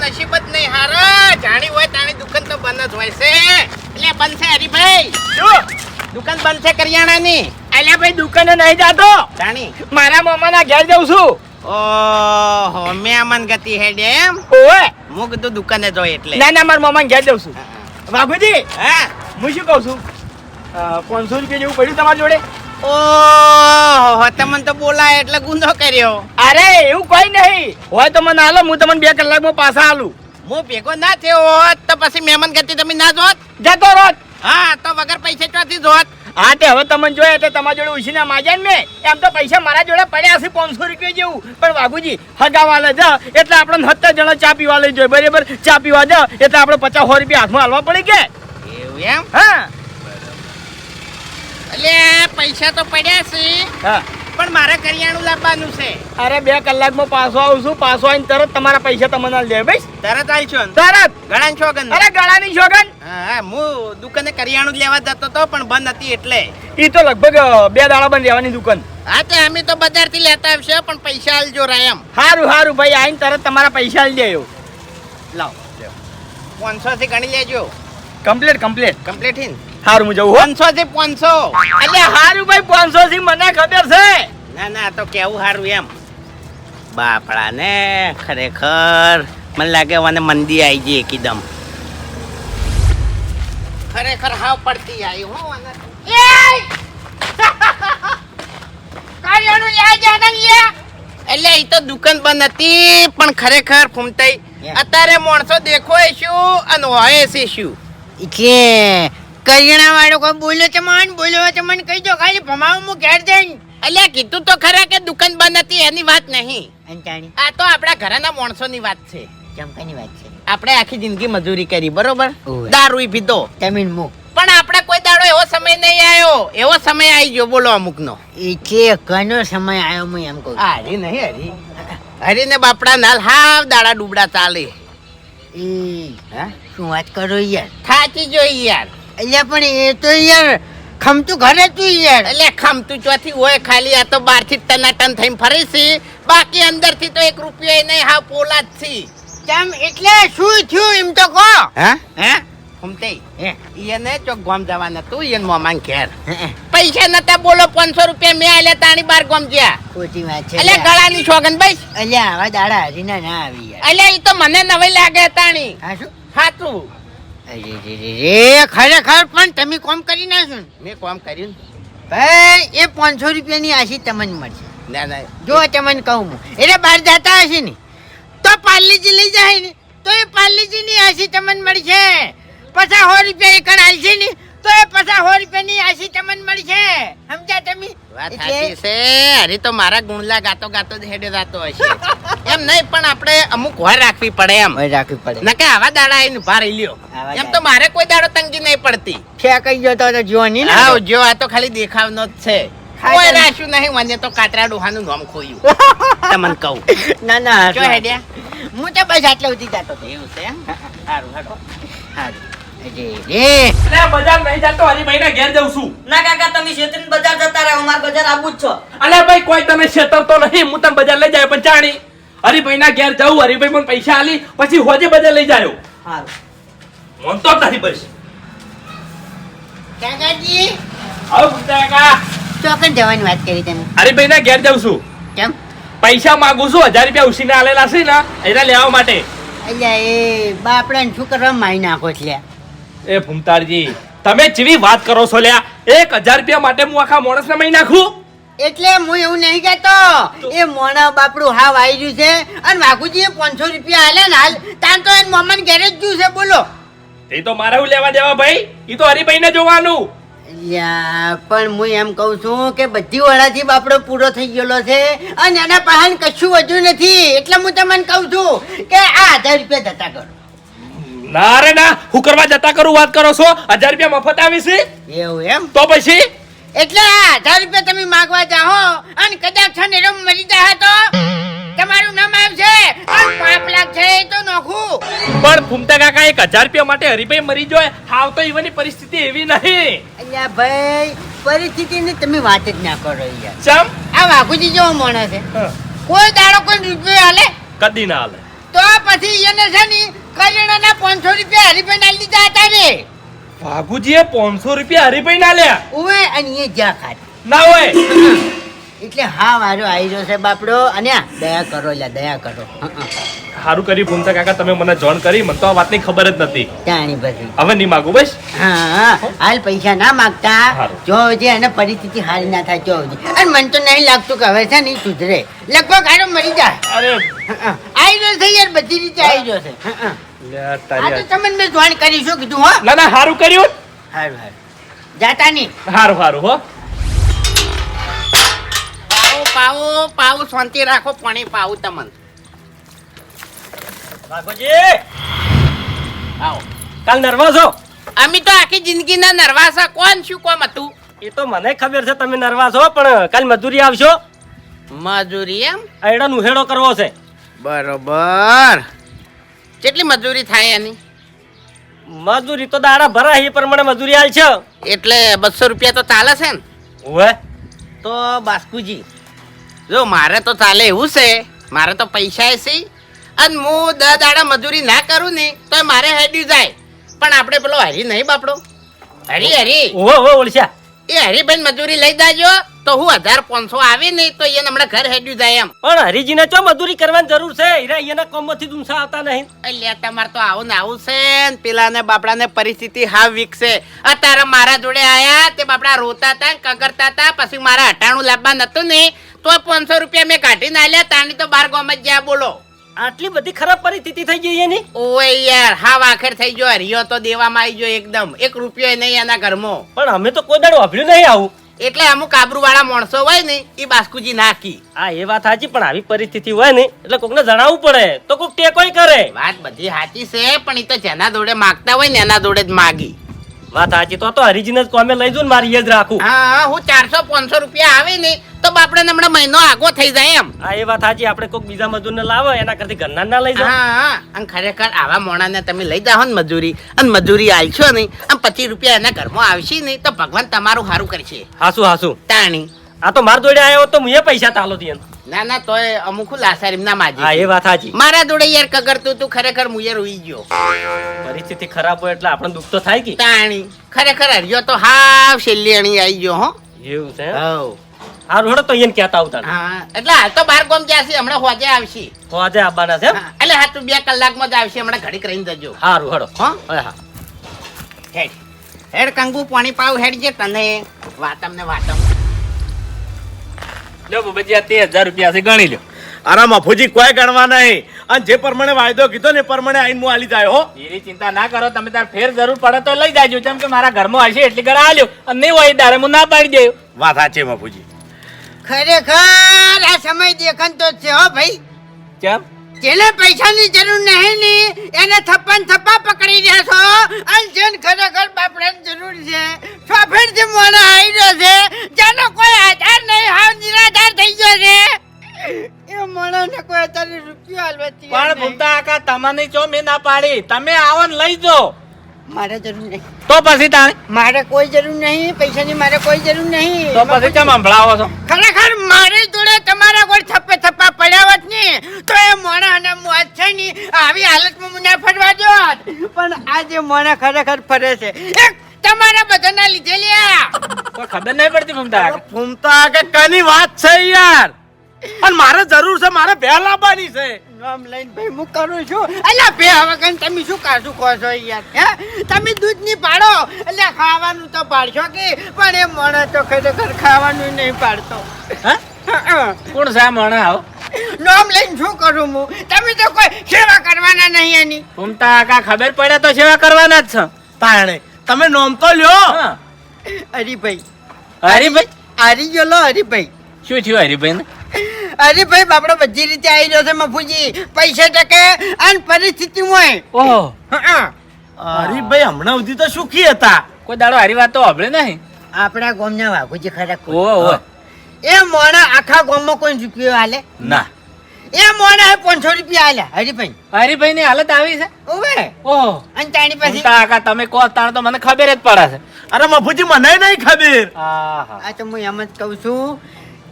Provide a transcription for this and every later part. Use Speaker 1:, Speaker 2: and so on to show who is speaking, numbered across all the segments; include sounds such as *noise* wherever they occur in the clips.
Speaker 1: નસીબ જ નહીં. હારા જાણી હોય તાણી દુકાન તો બંધ જ હોય છે. એટલે બંધ છે હરીભાઈ.
Speaker 2: શું?
Speaker 1: દુકાન બંધ છે કરિયાણાની.
Speaker 2: અલ્યા ભાઈ દુકાને નહીં જાતો?
Speaker 1: જાણી
Speaker 2: મારા મામાના ઘેર જઉં છું.
Speaker 1: ઓહો મેમન ગતિ હેડ એમ
Speaker 2: ઓએ
Speaker 1: હું કીધું દુકાને જોય એટલે.
Speaker 2: ના ના મારા મામાના ઘેર જઉં છું. બાપુજી
Speaker 1: હા.
Speaker 2: હું શું કહું છું? પાંચસો રૂપિયા જેવું પડ્યું તમારી જોડે?
Speaker 1: ઓહો તમને તો બોલાય એટલે ગુંદો કર્યો.
Speaker 2: અરે એવું કોઈ નહીં. હોય તો મને હાલો હું તમને બે કલાકમાં પાછા હાલું.
Speaker 1: હું ભેગો ના થયો હોત તો પછી મહેમાન ગતિ તમે ના જોત?
Speaker 2: જતો રોત
Speaker 1: હા તો વગર પૈસે ચોથી જોત?
Speaker 2: હા તે હવે તમને જોઈએ એટલે તમારા જોડે ઉછીના માજા ને એમ તો પૈસા મારા જોડે પડ્યા છે પાંચસો રૂપિયા જેવું. પણ વાઘુજી હગાવા લે જા એટલે આપણે સત્તર જણા ચા પીવા લઈ જોઈએ બરાબર? ચા પીવા જા એટલે આપણે પચાસ સો રૂપિયા હાથમાં હાલવા પડી કે?
Speaker 1: એવું એમ?
Speaker 2: હા.
Speaker 1: એટલે પૈસા તો પડ્યા છે.
Speaker 2: હા.
Speaker 1: પણ મારે કરિયાણું લાવવાનું છે.
Speaker 2: અરે બે કલાકમાં પાછો આવું છું. પાછો આવીને તરત તમારા પૈસા તમને આલી દે ભાઈ
Speaker 1: તરત આવી છો
Speaker 2: તરત.
Speaker 1: ઘણા છો ગન
Speaker 2: અરે ગળાની શોગન
Speaker 1: હા હા, દુકાને કરિયાણું લેવા જતો તો પણ બંધ હતી એટલે.
Speaker 2: ઈ તો લગભગ બે દાડા બંધ રહેવાની દુકાન.
Speaker 1: હા તે અમે તો બજારથી લેતા આવશે પણ પૈસા આલજો રાયમ. હારું
Speaker 2: સારું ભાઈ આવીને તરત તમારા પૈસા આલી દેજો.
Speaker 1: લાવ પાંચસો થી ગણી લેજો.
Speaker 2: Complete complete.
Speaker 1: કમ્પ્લીટ hin
Speaker 2: સારું હું જવું
Speaker 1: પાંચસો થી પાંચસો.
Speaker 2: એટલે હારું ભાઈ પાંચસો થી મને ખબર છે.
Speaker 1: ના ના તો કેવું હારું એમ. બાપડા ને ખરેખર મને લાગે મને મંદી આવી ગઈ એકદમ. ખરેખર હાવ પડતી આવી હો મને. *laughs* એટલે એ તો દુકાન બંધ હતી પણ ખરેખર ફૂમતાઈ. અત્યારે માણસો દેખો એ શું અને હોય છે શું
Speaker 3: કે કરિયાણા વાળો કોઈ બોલ્યો છે મન? બોલ્યો છે મન કહી દો ખાલી ભમાવું હું ઘેર જઈને.
Speaker 1: એટલે કીધું તો ખરા કે દુકાન બંધ હતી એની વાત નહીં.
Speaker 3: અંતાણી
Speaker 1: આ તો આપણા ઘરના માણસોની વાત છે.
Speaker 3: ચમકાની વાત છે?
Speaker 1: આપણે આખી જિંદગી મજૂરી કરી બરોબર? દારૂ પીધો.
Speaker 3: જમીન મુ
Speaker 1: પણ આપણે કોઈ દાડો એવો સમય નહીં આવ્યો એવો સમય આવી ગયો બોલો અમુકનો.
Speaker 3: છે કનો સમય આવ્યો હું એમ કહું
Speaker 1: હરી નહીં હરી. હરીને બાપડા નાલ હાવ દાડા ડૂબડા ચાલે.
Speaker 3: એ
Speaker 1: હા?
Speaker 3: શું વાત કરો યાર?
Speaker 1: થાચી જોઈ યાર.
Speaker 3: એટલે પણ એ તો યાર ખમતું ઘરે તું યાર.
Speaker 1: એટલે ખમતું ચોથી હોય ખાલી આ તો બારથી ટનાટન થઈને ફરી છે. બાકી અંદરથી તો એક રૂપિયો નહીં હા પોલા જ છે.
Speaker 3: કેમ? એટલે શું થયું એમ તો કહો.
Speaker 1: હે? હે? ફૂમતે
Speaker 3: હે,
Speaker 1: એને ચોક ગોમ જવાના તું એને મોમાન ઘેર. પૈસા નતા બોલો પાંચસો રૂપિયા મેં આલે તાણી બાર ગોમ ગયા.
Speaker 3: ખોટી વાત છે
Speaker 1: એટલે ગળાની છોગન ભાઈ
Speaker 3: એટલે આવા દાડા હરીના ના આવી યાર.
Speaker 1: એટલે એ તો મને નવાઈ લાગે તાણી.
Speaker 3: હા શું?
Speaker 1: હાતું
Speaker 3: ખરેખર પણ તમે કોમ કરી નાખશો
Speaker 1: મેં કોમ કર્યું
Speaker 3: ભાઈ એ પાંચસો રૂપિયાની આશી તમને મળશે.
Speaker 1: ને ના.
Speaker 3: જો તમને કહું હું. એટલે બહાર જતા હશે ને તો પાર્લીજી લઈ જાય ને તો એ પાર્લીજીની આશી તમને મળશે. પચાસ સો રૂપિયા એકણ કણ આલશે ને તો એ પચાસ સો રૂપિયાની આશી તમને મળશે સમજ્યા તમે?
Speaker 1: વાત સાચી છે. હરી તો મારા ગુણલા ગાતો ગાતો જ હેડે જાતો હશે. *laughs* એમ નહીં પણ આપણે અમુક વાર રાખવી પડે એમ.
Speaker 3: રાખવી પડે.
Speaker 1: નકે આવા દાડા આવીને ઊભા રહી લ્યો. એમ તો મારે કોઈ દાડો તંગી નહીં પડતી.
Speaker 3: ફેંકાઈ ગયો તો તો જો નહીં ને
Speaker 1: હા જો આ તો ખાલી દેખાવનો જ છે. કોઈ રાખ્યું નહીં. મને તો કાતરા ડોહાનું નામ ખોયું. *laughs* તમને કહું.
Speaker 3: ના ના
Speaker 1: જો હેડ્યા.
Speaker 3: હું તો બસ આટલે સુધી જતો
Speaker 1: એવું છે સારું હાડો
Speaker 3: હારું.
Speaker 2: એટલે બજાર નહીં જતો હરીભાઈ ના ઘેર જઉં છું.
Speaker 4: ના કાકા તમે શેતન બજાર જતા રહો મારે બજાર આવું જ છો.
Speaker 2: અલે ભાઈ કોઈ તને છેતરતો નહીં હું તને બજાર લઈ જાય પણ ચાણી હરીભાઈ ના ઘેર જવું હરીભાઈ પણ પૈસા આલી પછી હોજે બજાર લઈ જાયો.
Speaker 4: હારું.
Speaker 2: મનતો તો નથી બસ
Speaker 3: કાકાજી?
Speaker 2: આવો કાકા.
Speaker 3: ચોકન જવાની વાત કરી તમે?
Speaker 2: હરીભાઈ ના ઘેર જઉં છું.
Speaker 3: કેમ?
Speaker 2: પૈસા માંગુ છું હજાર રૂપિયા ઉછીને આલેલા છે ને એના લેવા માટે.
Speaker 3: અલ્યા એ બાપડાને શું કરવા મારી નાખો છે લ્યા?
Speaker 2: એ ભૂમતારજી તમે જેવી વાત કરો છો લ્યા એક હજાર રૂપિયા માટે હું આખા માણસને મહી નાખું?
Speaker 3: એટલે હું એવું નહીં કહેતો. એ મોણા બાપડું હાવ આવી રહ્યું છે અને વાઘુજી પાંચસો રૂપિયા હાલે ને હાલ તાન તો એને મમ્મન ઘેરે જ જ્યું છે બોલો.
Speaker 2: એ તો મારે હું લેવા દેવા ભાઈ? એ તો હરિભાઈ ને જોવાનું
Speaker 3: પણ હું એમ કહું છું કે બધી વડાથી બાપડો પૂરો થઈ ગયેલો છે અને એના પહાન કશું વધુ નથી. એટલે હું તમને કહું છું કે આ હજાર રૂપિયા જતા કરો.
Speaker 2: ના રે ના હું કરવા જતા કરું વાત કરો છો? હજાર રૂપિયા મફત આવી છે?
Speaker 3: એવું એમ?
Speaker 2: તો પછી?
Speaker 3: એટલે હજાર રૂપિયા તમે માગવા જાઓ અને કદાચ છે ને રમ મરી જાય તો? તમારું નામ આવશે અને પાંચ લાખ છે તો નોખું.
Speaker 2: પણ ફૂમતા કાકા એક હજાર રૂપિયા માટે હરીભાઈ મરી જોય હાવ તો ઈવની પરિસ્થિતિ એવી નહીં.
Speaker 3: અલ્યા ભાઈ પરિસ્થિતિની તમે વાત જ ના કરો યાર.
Speaker 2: ચમ?
Speaker 3: આ વાઘુજી જેવો માણસ છે. કોઈ દાડો કોઈ રૂપિયો હાલે?
Speaker 2: કદી ના હાલે.
Speaker 3: તો પછી એને છે ને કરિયાણાના પાંચસો રૂપિયા હરીફાઈ આલી દીધા હતા રે
Speaker 5: વાઘુજીએ પાંચસો રૂપિયા હરીભાઈ ના લ્યા.
Speaker 3: ઉવે અને એ જ્યાં ખાત
Speaker 5: ના હોય.
Speaker 3: એટલે હા મારો આવી રહ્યો છે બાપડો અને દયા કરો લ્યા દયા કરો. હા હં.
Speaker 5: સારું કર્યું ભૂમતા કાકા તમે મને જોન કરી મને તો આ વાતની ખબર જ નથી.
Speaker 3: જાણી
Speaker 5: હવે નહીં માગું બસ?
Speaker 3: હા હાલ પૈસા ના માગતા. જો જે એને પરિસ્થિતિ હારી ના થાય જો અને મને તો નહીં લાગતું કે હવે છે નહીં સુધરે. લગભગ હારો મરી જાય.
Speaker 5: અરે.
Speaker 3: આવી રહ્યો છે યાર બધી રીતે આવી રહ્યો છે. હં, હં. આ તો તમને મેં કીધું હો?
Speaker 5: ના ના સારું કર્યું.
Speaker 3: હારું હારું. જાતા નહીં.
Speaker 5: સારું સારું હો.
Speaker 1: પાવું પાવો પાવું શાંતિ રાખો પાણી પાવું તમને.
Speaker 2: વાઘોજી
Speaker 1: આવો.
Speaker 2: કાલ નર્વસ હો
Speaker 1: અમે તો આખી જિંદગીના નરવાસા કોણ શું કોમ હતું?
Speaker 2: એ તો મને ખબર છે તમે નર્વસ હો પણ કાલ મજૂરી આવશો?
Speaker 1: મજૂરી એમ?
Speaker 2: આયડા ઉહેડો કરવો છે.
Speaker 1: બરોબર. કેટલી મજૂરી થાય એની?
Speaker 2: મજૂરી તો દાડા ભરા એ પ્રમાણે મજૂરી આલ છે.
Speaker 1: એટલે બસો રૂપિયા તો ચાલે છે ને? તો બાસ્કુજી જો મારે તો ચાલે એવું છે. મારે તો પૈસા છે. અને હું દસ દાડા મજૂરી ના કરું ને તો મારે હેડી જાય. પણ આપણે પેલો હરી નહીં બાપડો. હરી હરી.
Speaker 2: ઓ ઓ ઓળશા
Speaker 1: એ હરીભાઈ મજૂરી લઈ જાજો તો હું હજાર પાંચસો આવે નહીં તો એને હમણાં ઘર હેડ્યું જાય એમ.
Speaker 2: પણ હરીજીને ચો મજૂરી કરવાની જરૂર છે? હીરા એના કોમમાંથી દુમસા આવતા નહીં.
Speaker 1: એટલે તમારે તો આવું ને આવું છે ને પેલા ને બાપડાને પરિસ્થિતિ હા વિકસે અત્યારે મારા જોડે આયા તે બાપડા રોતા હતા કગરતા હતા પછી મારા હટાણું લાવવા નતું ને તો પાંચસો રૂપિયા મેં કાઢીને આલ્યા તાની તો બાર ગોમ જ ગયા બોલો.
Speaker 2: આટલી બધી ખરાબ પરિસ્થિતિ થઈ ગઈ એની?
Speaker 1: ઓય યાર હા વાખેર થઈ ગયો. હરિયો તો દેવામાં આવી ગયો એકદમ. એક રૂપિયો નહીં એના ઘરમાં.
Speaker 2: પણ અમે તો કોઈ દાડો વાપર્યું નહીં આવું.
Speaker 1: એટલે અમુક આબરૂ વાળા માણસો હોય ને એ બાસ્કુજી નાખી.
Speaker 2: હા એ વાત સાચી પણ આવી પરિસ્થિતિ હોય ને એટલે કોકને જણાવવું પડે. તો કોક ટેકોય કરે.
Speaker 1: વાત બધી સાચી છે પણ એ તો જેના જોડે માગતા હોય ને એના જોડે જ માગી.
Speaker 2: વાત સાચી તો તો હરીજીને જ કોમે લઈ જઉં ને મારી એ જ રાખું.
Speaker 1: હા હું ચારસો પાંચસો રૂપિયા આવે ને તો બાપડે હમણાં મહિનો આગો થઈ જાય એમ.
Speaker 2: હા એ વાત સાચી. આપણે કોક બીજા મજૂરને લાવો એના કરતી ઘરના ના લઈ જાય
Speaker 1: હા હા. અને ખરેખર આવા મોણાને તમે લઈ જાઓ ને મજૂરી. અને મજૂરી આલશો નહીં આમ પચીસ રૂપિયા એના ઘરમાં આવશે નહીં તો ભગવાન તમારું સારું કરશે.
Speaker 2: હાસુ હાસુ.
Speaker 1: તાણી.
Speaker 2: આ તો માર જોડે આવ્યો તો હું એ પૈસા તાલો દી
Speaker 1: ના ના તોય અમુક લાસારીમ ના
Speaker 2: હા એ વાત સાચી.
Speaker 1: મારા જોડે યાર કગરતું તું ખરેખર મુયે ઉઈ ગયો.
Speaker 2: પરિસ્થિતિ ખરાબ હોય એટલે આપણે દુઃખ તો થાય કે?
Speaker 1: તાણી. ખરેખર હરિયો તો હાવ છેલ્લી અણી આવી ગયો હો.
Speaker 2: એવું છે
Speaker 1: હવ.
Speaker 2: હારું હેડો તો એને કહેતા આવતા
Speaker 1: હા એટલે હાલ તો બાર ગોમ જ્યાં છે હમણાં હોજે આવશે.
Speaker 2: હોજે આવવાના છે
Speaker 1: હા, એટલે હા તું બે કલાકમાં જ આવશે હમણાં ઘડીક રહીને જજો.
Speaker 2: હારું હેડો.
Speaker 1: હો?
Speaker 2: હા હા.
Speaker 1: હેડ. હેડ કંકુ પાણી પાવ હેડ જે તને. વાતમ. ને વાતમ
Speaker 5: લ્યો બાબાજી આ તે હજાર રૂપિયા છે ગણી લ્યો
Speaker 6: આરામાં મફુજી કોઈ ગણવા નહીં. અને જે પ્રમાણે વાયદો કીધો ને એ પ્રમાણે આઈને હું આલી જાય હો.
Speaker 5: એની ચિંતા ના કરો તમે તાર ફેર જરૂર પડે તો લઈ જાજો. કેમ કે મારા ઘરમાં હશે એટલી ઘર આલ્યો. અને નહીં હોય તારે હું ના પાડી દઉં.
Speaker 6: વાત સાચી મફુજી
Speaker 3: ખરેખર આ સમય દેખંતો જ છે હો ભાઈ.
Speaker 5: કેમ?
Speaker 3: જેને પૈસાની જરૂર નહીં ને એને થપ્પન થપ્પા પકડી રહ્યા છો. અને જેને ખરેખર બાપડાની જરૂર છે સોફેટ જે મોડો આવી રહ્યો છે. જેનો કોઈ આધાર નહીં હાવ નિરાધાર થઈ ગયો છે. એ મોણોને કોઈ અત્યારે રૂપિયો હાલવા તૈયાર
Speaker 5: પણ. ભૂમતા કાકા તમને ચો મેં ના પાડી. તમે આવન લઈ જો
Speaker 3: મારે જરૂર નહીં.
Speaker 5: તો પછી તાણે?
Speaker 3: મારે કોઈ જરૂર નહીં પૈસાની મારે કોઈ જરૂર નહીં.
Speaker 5: તો પછી કેમ સંભળાવો છો?
Speaker 3: ખરેખર મારી જોડે તમારા કોઈ થપ્પે થપ્પા પડ્યા હોત ને તો એ મોણા અને મોત છે ને આવી હાલતમાં મને ફરવા દો પણ આ જે મોણા ખરેખર ફરે છે તમારા બધાના લીધે લ્યા.
Speaker 5: ખબર નહીં પડતી ફૂમતા
Speaker 6: ફૂમતા કે કની વાત છે યાર? અને મારે જરૂર છે મારે બે લાવવાની છે.
Speaker 3: નામ લઈને ભાઈ હું કરું છું. અલ્યા બે વગર તમે શું કાઢું કહો છો યાર હે? તમે દૂધની પાડો. એટલે ખાવાનું તો પાડશો કે? પણ એ મણે તો ખરેખર ખાવાનું નહીં પાડતો.
Speaker 5: કોણ સા મણે આવો
Speaker 3: નામ લઈને શું કરું હું? તમે તો કોઈ સેવા કરવાના નહીં એની.
Speaker 5: ઘૂમતા કાકા ખબર પડે તો સેવા કરવાના જ છે.
Speaker 6: પાણે તમે નોમ તો લ્યો.
Speaker 5: હરિભાઈ
Speaker 3: હરીભાઈ.
Speaker 5: હરીભાઈ?
Speaker 3: હારી ગયો લો હરીભાઈ.
Speaker 5: શું થયું હરીભાઈ ને
Speaker 3: હરીભાઈ બાપડો બધી રીતે આવી રહ્યો છે મફુજી. પૈસા ટકે અને પરિસ્થિતિ હોય.
Speaker 5: ઓહો.
Speaker 6: અરે ભાઈ હમણાં સુધી તો સુખી હતા?
Speaker 5: કોઈ દાડો હારી વાત તો સાંભળે નહીં.
Speaker 3: આપણા ગોમના વાઘુજી ખરા
Speaker 5: ઓહો
Speaker 3: એ મોણા આખા ગોમમાં કોઈ રૂપિયો હાલે?
Speaker 5: ના.
Speaker 3: એ મોણા પાંચસો રૂપિયા હાલ્યા હરીભાઈ
Speaker 5: હરીભાઈ ની હાલત આવી છે?
Speaker 3: ઓવે
Speaker 5: ઓહો.
Speaker 3: અને તાણી પછી?
Speaker 5: ભૂમતા કાકા તમે કહો તાણ તો મને ખબર જ પડે છે.
Speaker 6: અરે મફુજી મને નહીં ખબર.
Speaker 5: હા
Speaker 3: આ તો હું એમ જ કહું છું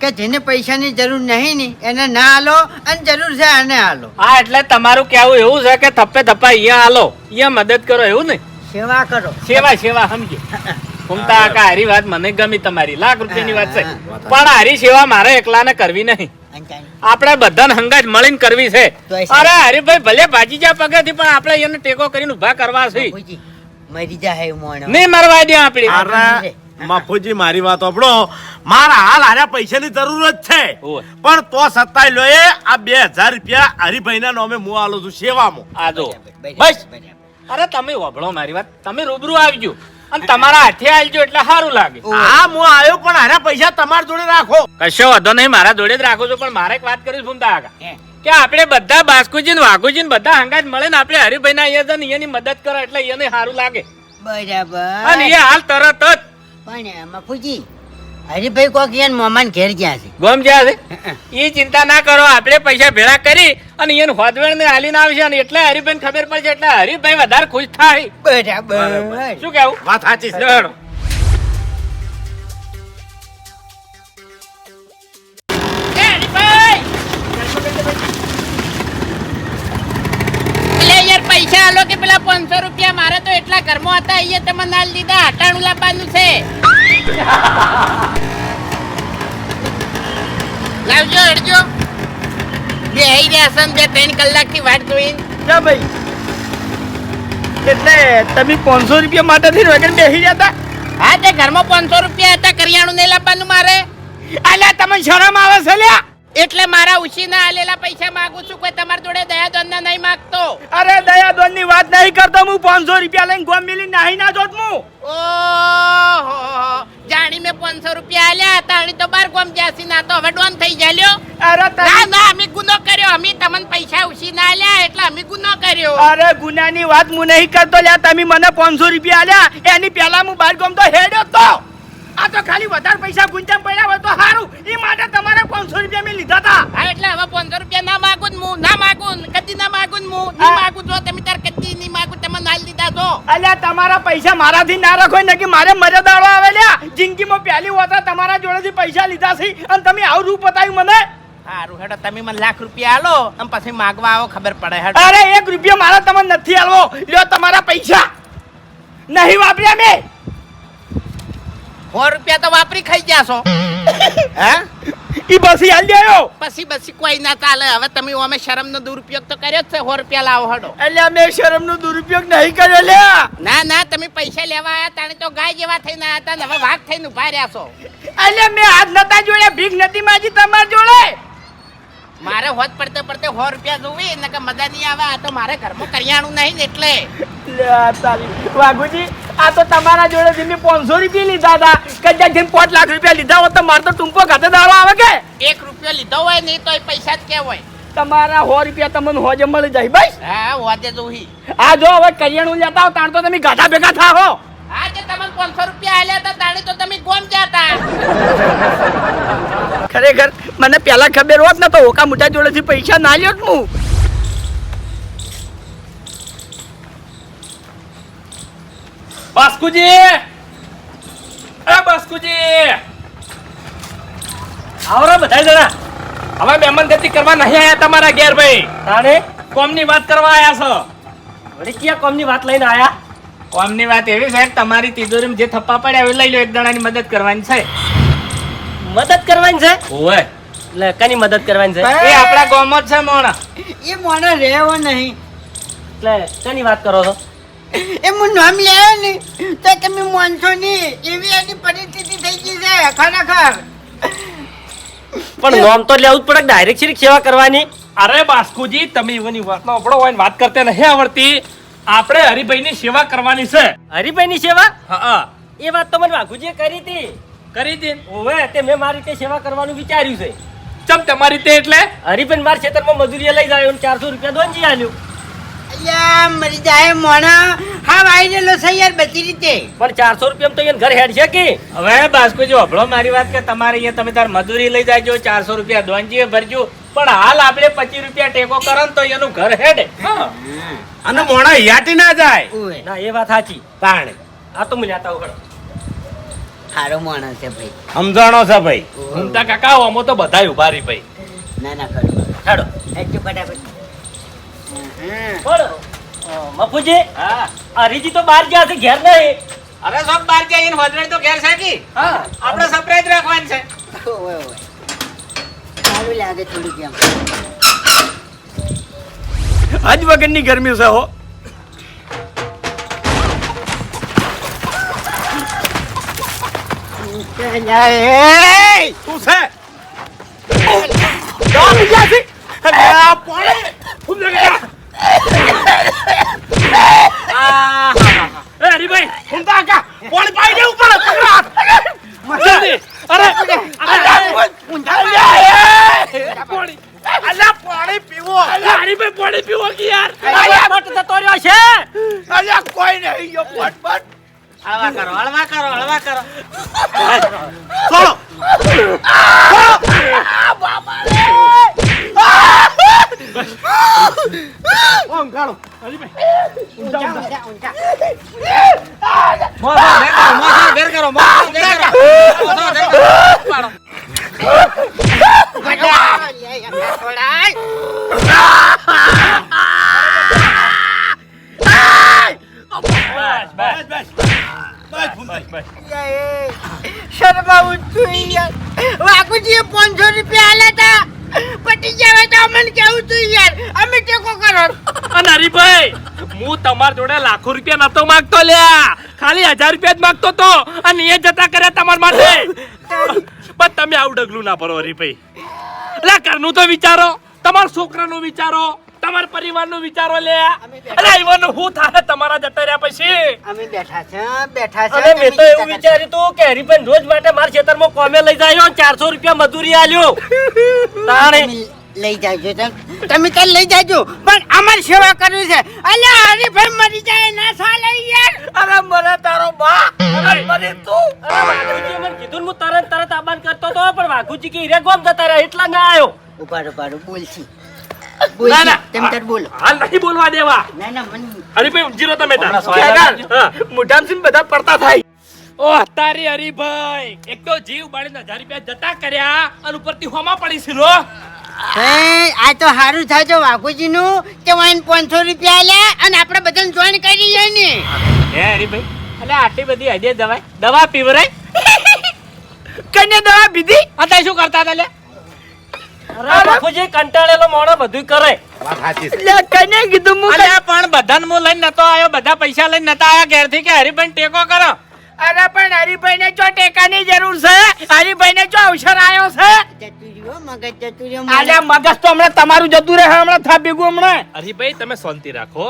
Speaker 3: કે જેને પૈસાની જરૂર નહીં ને એને ના આલો અને જરૂર છે આને આલો.
Speaker 5: હા એટલે તમારું કેવું એવું છે કે થપ્પે થપ્પા અહીંયા હાલો અહીંયા મદદ કરો એવું ને
Speaker 3: સેવા કરો.
Speaker 5: સેવા સેવા સમજો. ઘૂમતા આકા હારી વાત મને ગમી તમારી. લાખ રૂપિયાની વાત છે. પણ હારી સેવા મારે એકલાને કરવી નહીં. આપણે બધાને હંગાજ મળીને કરવી છે. અરે હરીભાઈ ભલે ભાજી જા પગેથી પણ આપણે એને ટેકો કરીને ઊભા કરવા છે.
Speaker 3: મરી જા હે મોણ.
Speaker 5: નહીં મરવા દે આપણે.
Speaker 6: અરે મફુજી મારી વાત સાંભળો. મારા હાલ હારે પૈસાની જરૂર જ છે. પણ તો સત્તાય લો એ આ બે હજાર રૂપિયા હરિભાઈના નામે હું આલો છું સેવામાં.
Speaker 5: આ જો. બસ. અરે તમે વભળો મારી વાત. તમે રૂબરૂ આવજો. અને તમારા હાથે આવજો એટલે સારું લાગે.
Speaker 6: હા હું આવ્યો પણ હારે પૈસા તમારા જોડે રાખો.
Speaker 5: કશો વાંધો નહીં મારા જોડે જ રાખો છો પણ મારે એક વાત કરી ફૂમતા આગા કે આપણે બધા બાસ્કુજી ને વાઘુજી ને બધા હંગાજ મળે ને આપણે હરિભાઈ ના અહીંયા જઈને અહીંયાની મદદ કરો એટલે એને સારું લાગે.
Speaker 3: બરાબર.
Speaker 5: અને એ હાલ તરત જ.
Speaker 3: પણ મફુજી હરિભાઈ કોક યાર મોમાન ઘેર ગયા છે.
Speaker 5: ગોમ જ્યાં છે? એ ચિંતા ના કરો આપણે પૈસા ભેળા કરી અને એને હોદવેણ ને હાલીને આવશે અને એટલે હરીભાઈ ખબર પડશે એટલે હરીભાઈ વધારે ખુશ થાય.
Speaker 3: બરાબર.
Speaker 5: શું કેવું
Speaker 6: વાત સાચી છે.
Speaker 1: એ પૈસા આલો કે પેલા 500 રૂપિયા? મારે તો એટલા ઘરમાં હતા અહીંયા તમે નાલ દીધા હટાણું લાવવાનું છે. લાવજો હડજો. બે રહ્યા ગયા બે ત્રણ કલાકથી વાટ જોઈને
Speaker 2: જા ભાઈ. એટલે તમે પાંચસો રૂપિયા માટેથી વગર બેસી જતા
Speaker 1: હા તે ઘરમાં 500 રૂપિયા હતા કરિયાણું નહીં લાવવાનું મારે.
Speaker 2: અલ્યા તમે શરમ આવે છે લ્યા.
Speaker 1: એટલે મારા ઉછીના આલેલા પૈસા માંગુ છું કોઈ તમારી જોડે દયા દોનના નહીં માંગતો.
Speaker 2: અરે દયાદોનની વાત નહીં કરતો હું પાંચસો રૂપિયા લઈને ગોમ મિલી નાહી ના જોત હું.
Speaker 1: ઓહો જાણી મેં 500 રૂપિયા આલ્યા અને તો બાર ગોમ જાસી ના તો હવે ડોન થઈ જાલ્યો
Speaker 2: અરે
Speaker 1: ના ના અમે ગુનો કર્યો અમે તમને પૈસા ઉછી ના આલ્યા એટલે અમે ગુનો કર્યો.
Speaker 2: અરે ગુનાની વાત હું નહીં કરતો લ્યા તમે મને પાંચસો રૂપિયા આલ્યા એની પહેલા હું બાર ગોમ તો હેડ્યો તો. આ તો ખાલી વધારે પૈસા ગુંજામ પડ્યા હોય તો સારું એ માટે તમારે પાંચસો રૂપિયા મેં લીધા હતા
Speaker 1: હા એટલે હવે 500 રૂપિયા ના માગું હું ના માગું કદી ના માગું હું. ના માગું જો તમે તાર કદી નહીં માગું તમે નાલ દીધા છો
Speaker 2: અલ્યા તમારા પૈસા મારાથી ના રાખો ને કે મારે મર્યાદાળો આવે લ્યા જિંદગીમાં પહેલી વખત તમારા જોડેથી પૈસા લીધા છે. અને તમે આવું રૂપ બતાવ્યું મને.
Speaker 1: સારું હેડો તમે મને લાખ રૂપિયા આલો અને પછી માગવા આવો ખબર પડે હેડો.
Speaker 2: અરે એક રૂપિયા મારા તમને નથી આલવો. લ્યો તમારા પૈસા. નહીં વાપર્યા મેં.
Speaker 1: સો રૂપિયા તો વાપરી ખાઈ છો. હા?
Speaker 2: ઈ બસી હાલ જાયો
Speaker 1: પછી બસી કોઈ ના ચાલે. હવે તમે અમે શરમનો દુરુપયોગ તો કર્યો જ છે સો રૂપિયા લાવો હડો.
Speaker 2: એટલે અમે શરમ શરમનો દુરુપયોગ નહીં કર્યો લે.
Speaker 1: ના ના તમે પૈસા લેવા આયા તાણે તો ગાય જેવા થઈને આયા હતા ને હવે વાઘ થઈને ઊભા રહ્યા છો.
Speaker 2: એટલે મેં હાથ નતા જોડ્યા ભીખ નથી માજી તમારા જોડે?
Speaker 1: મારે હોત પડતે પડતે સો રૂપિયા જોવી ને કે મજા નહીં આવે. આ તો મારે ઘરમાં કરિયાણું નહીં ને એટલે.
Speaker 2: વાઘુજી આ તો તમારા જોડે મેં પાંચસો રૂપિયા લીધા હતા કદાચ જેમ પાંચ લાખ રૂપિયા લીધા હોત તો મારે તો ટૂંકો ખાતે દાડો આવે કે?
Speaker 1: એક રૂપિયો લીધો હોય નહીં તો એ પૈસા જ કેવાય
Speaker 2: તમારા સો રૂપિયા તમને હોજે મળી જાય ભાઈ
Speaker 1: હા હોજે જોવી
Speaker 2: આ જો હવે કરિયાણું લેતા હો તાણ તો તમે ઘાટા ભેગા થા
Speaker 1: હો જે તમને પાંચસો રૂપિયા આલ્યા હતા તાણે તો તમે ગોમ જતા.
Speaker 2: ખરેખર મને પેલા ખબર હોત ને તો ઓકા મોટા જોડેથી પૈસા ના લ્યો હું.
Speaker 5: બાસ્કુજી! અરે બાસ્કુજી! આવરો બધા જણા. હવે બેમન ગતિ કરવા નહીં આયા તમારા ઘેર ભાઈ. તારે કોમની વાત કરવા આયા છો? વળી ક્યાં કોમની વાત લઈને આયા? કોમની વાત એવી છે કે તમારી તિજોરીમાં જે થપ્પા પડ્યા એ લઈ લો એક જણાની મદદ કરવાની છે.
Speaker 7: મદદ કરવાની છે?
Speaker 5: ઓય
Speaker 7: એટલે કની મદદ કરવાની છે?
Speaker 5: એ આપણા ગામમાં જ છે મોણા.
Speaker 3: એ મોણા રહેવો નહીં.
Speaker 7: એટલે કની વાત કરો છો?
Speaker 3: એ હું નામ લેવો ને તો તમે માનશો નહીં એવી એની પરિસ્થિતિ થઈ ગઈ છે ખરેખર.
Speaker 7: પણ નામ તો લેવું જ પડે ડાયરેક્ટ શીરીક સેવા કરવાની.
Speaker 5: અરે બાસ્કુજી તમે એવાની વાતનો અપડો હોય ને વાત કરતે નહીં આવડતી. આપણે હરિભાઈની સેવા કરવાની છે.
Speaker 7: હરિભાઈની સેવા?
Speaker 5: હા.
Speaker 7: એ વાત તો મને વાઘુજીએ કરી હતી.
Speaker 5: કરી હતી.
Speaker 7: ઓવે તે મેં મારી રીતે સેવા કરવાનું વિચાર્યું છે.
Speaker 5: ચમ તમારી તે એટલે?
Speaker 7: હરિભાઈ માર ખેતરમાં મજૂરી લઈ જાય ચારસો રૂપિયા દોનજી આલ્યું.
Speaker 3: અલ્યા મરી જાય મોણા. હા વાઈ લો છે યાર બચી રીતે.
Speaker 7: પણ ચારસો રૂપિયા તો એને ઘર હેડ છે કે?
Speaker 5: હવે બાસ્કુજી અભળો મારી વાત કે તમારે અહીંયા તમે તાર મજૂરી લઈ જાજો ચારસો રૂપિયા દોનજીએ ભરજો. પણ હાલ આપણે પચીસ રૂપિયા ટેકો કરો ને તો એનું ઘર હેડે.
Speaker 6: અને મોણા હિયાટી ના જાય.
Speaker 7: ના એ વાત સાચી.
Speaker 6: તાણે.
Speaker 7: આ તો મને આતા
Speaker 3: સારો માણસ છે ભાઈ.
Speaker 6: સમજાણો છે ભાઈ?
Speaker 8: ઘૂમતા કાકા આમાં તો બધાય ઊભા રહી ભાઈ.
Speaker 3: ના ના ખરું
Speaker 8: હેડો.
Speaker 3: એટલું ફટાફટ. બોલો.
Speaker 7: મફુજી? હા. અરીજી હરીજી તો બહાર ગયા છે ઘેર નહીં.
Speaker 5: અરે સબ ગયા એને હોદરડ તો ઘેર સાકી
Speaker 7: હા.
Speaker 5: આપણે સરપ્રાઈઝ રાખવાનું છે.
Speaker 3: ઓય, ઓય. સારું લાગે થોડુંક એમ.
Speaker 2: હજ વગરની ગરમી છે હો.
Speaker 6: શું છે પી ગયા છે? પાણી! ફૂલ લાગે.
Speaker 8: તમાર જોડે લાખો રૂપિયા નતો માંગતો લ્યા. ખાલી હજાર રૂપિયા જ માંગતો તો. અને એ જતા કર્યા તમાર માટે. પણ તમે આવું ડગલું ના ભરો હરીભાઈ. એટલે ઘરનું તો વિચારો. તમારા છોકરાનું વિચારો. તમારા પરિવારનું વિચારો લે. અરે ઈવન હું થાય તમારા જતા રહ્યા પછી?
Speaker 3: અમે બેઠા છે બેઠા છે
Speaker 7: મેં તો એવું વિચાર્યું તું કે હરીભાઈ રોજ માટે મારા ખેતરમાં કોમે લઈ જાય ચારસો રૂપિયા મજૂરી આલ્યો. તાણે
Speaker 3: લઈ જાજો તમે. તમે લઈ જાજો. પણ અમારી સેવા કરવી છે. અલ્યા હરીભાઈ મરી જાય ના સાલે યાર.
Speaker 6: અરે મરે તારો બા. અરે મરે તું.
Speaker 7: અરે વાઘુજી મને કીધું હું તરત તરત આબાન કરતો તો પણ વાઘુજી કે રે ગોમ જતા રહ્યા એટલા ના આવ્યો.
Speaker 3: ઉપાડો ઉપાડો બોલશી.
Speaker 8: ના ના
Speaker 3: તમે તાર બોલો.
Speaker 8: હાલ નહીં બોલવા દેવા.
Speaker 3: ના ના મને
Speaker 8: હરીભાઈ ઊંઘી તમે તાર.
Speaker 6: ખેગાર,
Speaker 8: હા.
Speaker 6: બધા પડતા થાય.
Speaker 8: ઓહ તારી હરીભાઈ એક તો જીવ બાળીને હજાર રૂપિયા જતા કર્યા અને ઉપરથી હોમાં પડી છે લો
Speaker 3: હે, આ તો સારું થાય તો વાઘુજી નું કે વાઈન પાંચસો રૂપિયા લે અને આપણે બધાને જોઈન કરી જાય ને.
Speaker 8: હે હરીભાઈ અલે આટલી બધી હજે દવા દવા પીવરાય
Speaker 2: કન્યા દવા પીધી?
Speaker 8: અત્યારે શું કરતા હતા લે?
Speaker 7: અરે બાપુજી કંટાળેલો મોણો બધું કરે.
Speaker 2: લે કીધું
Speaker 5: પણ બધાને હું લઈને નતો આવ્યો બધા પૈસા લઈને નતા આવ્યા ઘેરથી કે હરીભાઈ ટેકો કરો?
Speaker 2: અરે પણ હરિભાઈ ને ચો ટેકાની જરૂર છે? હરિભાઈ ને ચો અવસર આવ્યો છે?
Speaker 3: આજે મગજ
Speaker 2: તો હમણાં તમારું જતું રહે હમણાં થા ભેગું હમણાં.
Speaker 8: હરિભાઈ તમે શાંતિ રાખો.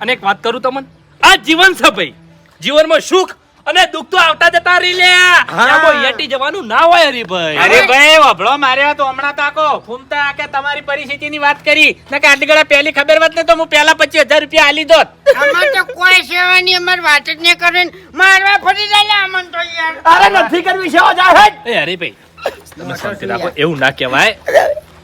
Speaker 8: અને એક વાત કરું તમને? આ જીવન છે ભાઈ. જીવનમાં સુખ અને દુઃખ તો આવતા જતા રહી લ્યા એમાં જવાનું ના હોય હરીભાઈ.
Speaker 5: અરે ભાઈ વભળો માર્યા તો હમણાં તાકો ફૂમતા કે તમારી પરિસ્થિતિની વાત કરી. ને કે આટલી ગળા પહેલી ખબર વાત ને તો હું પહેલા પચીસ હજાર રૂપિયા આલી દોત.
Speaker 3: અમાર તો કોઈ સેવા નહીં અમાર વાત જ નહીં કરે મારવા ફરી જાય અમન તો યાર.
Speaker 2: અરે નથી કરવી સેવા જા હે
Speaker 8: એ ભાઈ તમે શાંતિ રાખો એવું ના કહેવાય.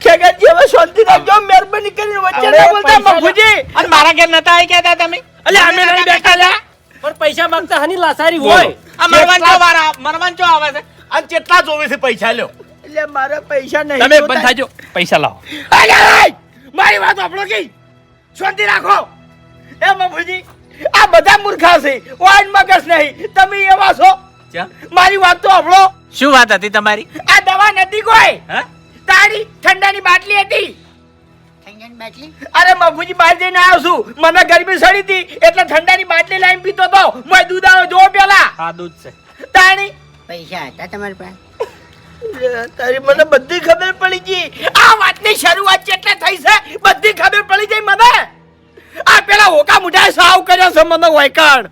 Speaker 2: હવે શાંતિ રાખજો મહેરબાની કરીને વચ્ચે ના બોલતા મફુજી.
Speaker 5: અને મારા ઘેર નતા આવી ગયા તા તમે?
Speaker 8: અલ્યા અમે નહીં બેઠા લ્યા.
Speaker 7: પણ પૈસા માંગતા હની લાસારી હોય.
Speaker 5: આ મરવાન ચો વારા મરવાન ચો આવે છે.
Speaker 6: અને કેટલા જોવે છે પૈસા લ્યો.
Speaker 2: એટલે મારા પૈસા નહીં
Speaker 8: તમે. બંધ થાજો. પૈસા લાવો.
Speaker 2: મારી વાત આપણો કી? શાંતિ રાખો. એ મફુજી આ બધા મૂર્ખા છે. વાઈન મગજ નહીં. તમે એવા છો? મારી વાત તો આપણો
Speaker 5: શું વાત હતી તમારી?
Speaker 2: આ દવા નથી કોઈ.
Speaker 5: હે?
Speaker 2: તારી ઠંડાની બાટલી હતી. અરે બાપુજી બહાર જઈને આવ્યો છું. મને ગરમી સડી હતી એટલે ઠંડાની બાટલી લાઈન પીતો તો. મોય દૂધ આવે જો પેલા.
Speaker 8: હા દૂધ છે.
Speaker 2: તાણી.
Speaker 3: પૈસા હતા તમારી પાસે?
Speaker 2: તારી મને બધી ખબર પડી ગઈ. આ વાતની શરૂઆત કેટલે થઈ છે બધી ખબર પડી ગઈ મને. આ પેલા હોકા મુઢાએ સાવ કર્યો છે મને વૈકણ.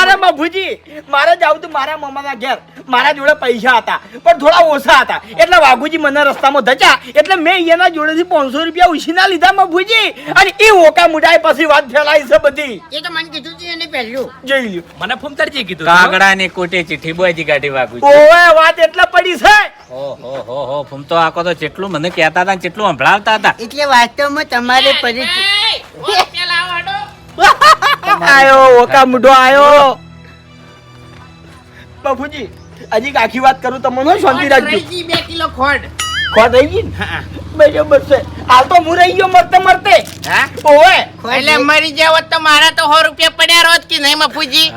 Speaker 2: અરે બાબુજી મારે જાવું તું મારા મામાના ઘેર. મારા જોડે પૈસા હતા પણ થોડા ઓછા હતા. એટલે વાઘુજી મને રસ્તામાં ધચા એટલે મેં એના જોડેથી પાંચસો રૂપિયા ઉછીના લીધા બાબુજી અને એ ઓકા મુઢાએ પછી વાત ફેલાઈ છે બધી.
Speaker 3: એ તો મને કીધું છે એને પહેલું
Speaker 2: જોઈ લ્યો.
Speaker 8: મને ફૂમતરજી કીધું
Speaker 5: કાગડા ની કોટે ચીઠી બોયજી કાઢી વાગુ
Speaker 2: ઓવે વાત એટલે પડી છે.
Speaker 5: ઓહો હો હો ફૂમતો આકો તો જેટલું મને કહેતા હતા જેટલું સંભળાવતા હતા.
Speaker 3: એટલે વાસ્તવમાં તમારે પરિસ્થિતિ *laughs*
Speaker 2: આયો ઓકા મુઢો આયો. બાપુજી હજી આખી વાત કરું તમને શાંતિ રાખજો.
Speaker 1: 2 કિલો ખોડ
Speaker 2: ખોટ રહી ગઈ
Speaker 1: હા.
Speaker 2: બરાબર છે. હાલ તો હું રહી ગયો મરતે મરતે.
Speaker 1: હા?
Speaker 2: ઓવે.
Speaker 1: એટલે મરી જાવ તો મારા તો 100 રૂપિયા પડ્યા રોજ કે નહીં મફુજી?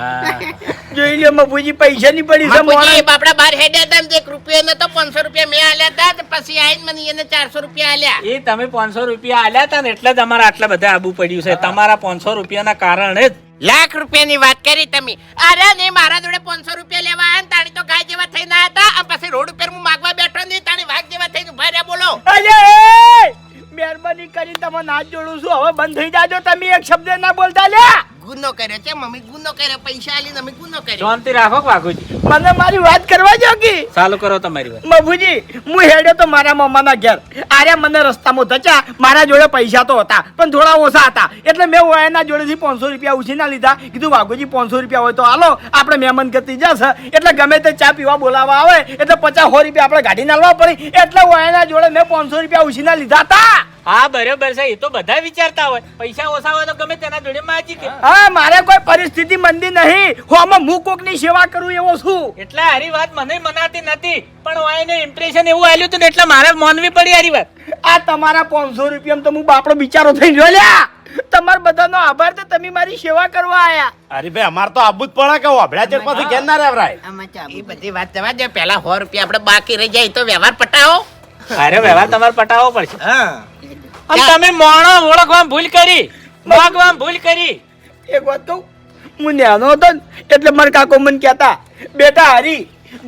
Speaker 2: જોઈ લે મફુજી પૈસા ની પડી છે
Speaker 1: મફુજી બાપડા બાર હેડ્યા હતા એક રૂપિયા ને તો પાંચસો રૂપિયા મેં આલ્યા હતા તો પછી આઈને મને એને ચારસો રૂપિયા આલ્યા.
Speaker 5: એ તમે પાંચસો રૂપિયા આલ્યા હતા ને એટલે જ અમારા આટલા બધા આબુ પડ્યું છે. તમારા પાંચસો રૂપિયાના કારણે જ
Speaker 1: લાખ રૂપિયાની વાત કરી તમે. અરે ને મારા જોડે પાંચસો રૂપિયા લેવા આયા ને તાણી તો ગાય જેવા થઈ ના હતા. અને પછી રોડ ઉપર હું માગવા બેઠો ને તાણી વાઘ જેવા થઈને ઊભા રહ્યા, બોલો.
Speaker 2: અરે! મહેરબાની કરી તમે હાથ જોડું છું. હવે બંધ થઈ જાજો. તમે એક શબ્દ ના બોલતા લ્યા
Speaker 1: ગુનો કર્યો. છે મમ્મી ગુનો કર્યો પૈસા આલીને અમે ગુનો કર્યો.
Speaker 5: શાંતિ રાખો વાઘુજી
Speaker 2: મને મારી વાત કરવા જો કે?
Speaker 5: ચાલુ કરો તમારી વાત.
Speaker 2: બાબુજી હું હેડ્યો તો મારા મમ્માના ઘેર. આરે મને રસ્તામાં ધચા મારા જોડે પૈસા તો હતા પણ થોડા ઓછા હતા. એટલે મેં એના જોડેથી પાંચસો રૂપિયા ઉછીના લીધા. કીધું વાઘુજી પાંચસો રૂપિયા હોય તો હાલો આપણે મહેમાન કરતી જશે. એટલે ગમે તે ચા પીવા બોલાવવા આવે એટલે પચાસ સો રૂપિયા આપણે ગાડી નાલવા પડી. એટલે એના જોડે મેં પાંચસો રૂપિયા ઉછીના લીધા હતા.
Speaker 5: હા બરોબર છે. એ તો બધા વિચારતા હોય. પૈસા ઓછા હોય તો ગમે તેના જોડે માજી કે.
Speaker 2: હા મારે કોઈ પરિસ્થિતિ મંદી નહીં. હું આમાં હું કોકની સેવા કરું એવો છું.
Speaker 5: એટલે હારી વાત મને મનાતી નથી. પણ વાયને ઇમ્પ્રેશન એવું આલ્યું હતું ને એટલે મારે માનવી પડી હારી વાત.
Speaker 2: આ તમારા પાંચસો રૂપિયા તો હું બાપડો બિચારો થઈ ગયો લ્યા તમાર બધાનો આભાર તો તમે મારી સેવા કરવા આયા.
Speaker 6: અરે ભાઈ અમાર તો આબુ જ પડે કે વાભળ્યા ચેક પછી કેમ ના રેવરાય
Speaker 1: એ બધી વાત જવા દે. પેલા સો રૂપિયા આપણે બાકી રહી જાય તો વ્યવહાર પટાવો.
Speaker 5: અરે વ્યવહાર તમારે પટાવો પડશે.
Speaker 2: હા.
Speaker 5: અને તમે મોણો ઓળખવામાં ભૂલ કરી માગવામાં ભૂલ કરી.
Speaker 2: એક વાત કહું હું નાનો હતો ને એટલે મારા કાકો મને કહેતા બેટા હરી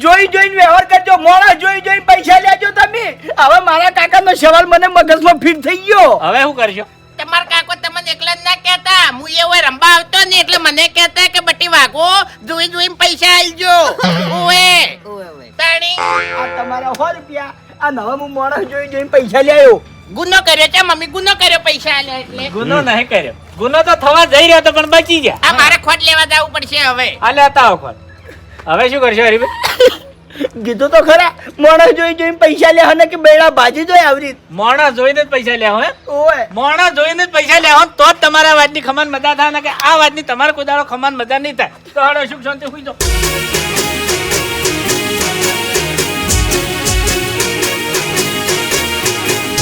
Speaker 2: જોઈ જોઈને વ્યવહાર કરજો મોણા જોઈ જોઈ પૈસા લેજો તમે. હવે મારા કાકાનો સવાલ મને મગજમાં ફિટ થઈ ગયો.
Speaker 5: હવે શું કરશો?
Speaker 1: તમારા કાકો તમને એકલા જ ના કહેતા. હું એવો રંબા આવતો ને એટલે મને કહેતા કે બટી વાગો જોઈ જોઈને પૈસા આલજો. ઓએ તાણી.
Speaker 2: આ તમારા સો રૂપિયા. આ નવા હું મોડા જોઈ જોઈને પૈસા લાયો
Speaker 1: ગુનો કર્યો છે મમ્મી ગુનો કર્યો પૈસા આલે એટલે.
Speaker 5: ગુનો નહીં કર્યો. ગુનો તો થવા જઈ રહ્યો તો પણ બચી ગયા.
Speaker 1: આ મારે ખોટ લેવા જવું પડશે હવે.
Speaker 5: આ લેતા આવો ખોટ. હવે શું કરશો હરીભાઈ?
Speaker 2: કીધું તો ખરા મોડા જોઈ જોઈને પૈસા લે ને કે બેડા ભાજી જોઈ આવરી?
Speaker 5: મોણા જોઈને જ પૈસા લેવા હે
Speaker 2: ઓય.
Speaker 5: મોણા જોઈને જ પૈસા લેવા તો જ તમારા વાતની ખમાન મજા થાય ને કે આ વાતની તમારે કોઈ દાડો ખમાન મજા નહીં થાય. તો હાડો સુખ શાંતિ જાઓ.